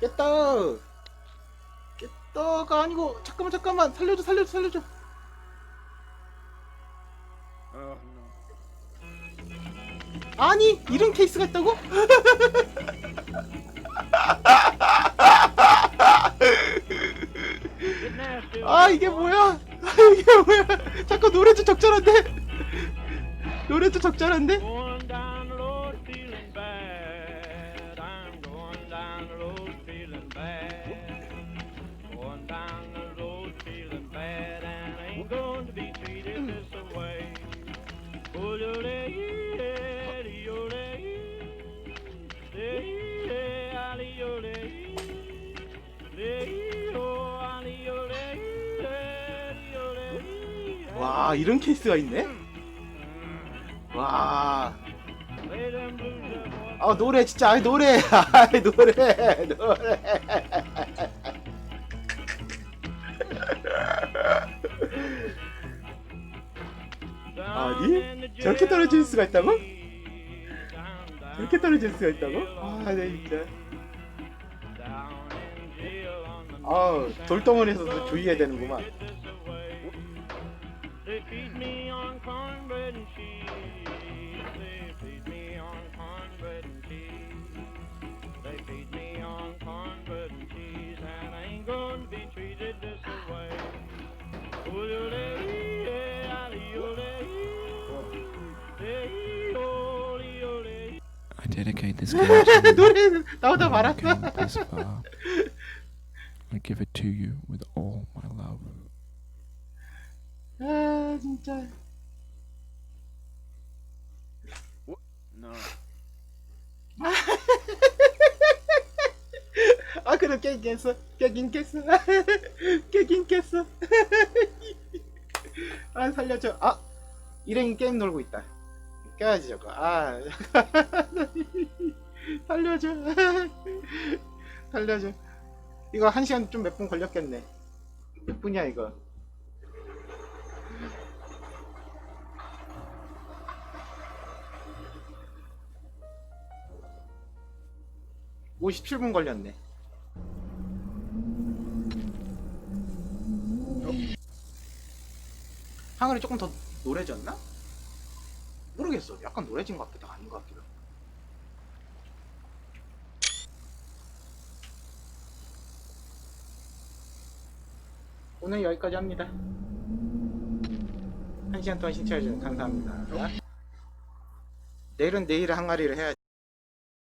깼다. 깼다가 아니고 잠깐만 잠깐만. 살려줘 살려줘 살려줘. 아니 이런 케이스가 있다고? 아 이게 뭐야? 이게 뭐야? 잠깐 노래도 적절한데 노래도 적절한데 Going down the road feeling bad. I'm going down the road feeling bad. Going down the road feeling bad and I ain't going to be treated this way. Oh, yo, lay, yeah, yo, lay, lay, yeah, ali, yo, lay, lay, oh, ali, yo, lay, yo, lay. 와 이런 케이스가 있네 와. 아 노래 진짜 아 노래 아 노래 노래 아니 저렇게 떨어질 수가 있다고? 저렇게 떨어질 수가 있다고? 아네 진짜 아 돌덩어리에서도 주의해야 되는구만 dedicate this game to you. 노래 나오다 who 말았어 came this far. I give it to you with all my love. 아 진짜 No. 아 그럼 깨긴 깼어 깨긴 깼어 깨긴 깼어 아 살려줘 아 일행이 게임 놀고 있다 깨야지 저거 아 살려줘 살려줘 이거 한 시간 좀 몇 분 걸렸겠네 몇 분이야 이거 (57분) 걸렸네 하늘이 조금 더 노래졌나? 모르겠어. 약간 노래진 것 같기도 아닌 것 같기도. 오늘 여기까지 합니다. 한 시간 동안 시청해주셔서 감사합니다. 내일은 내일 항아리를 해야지.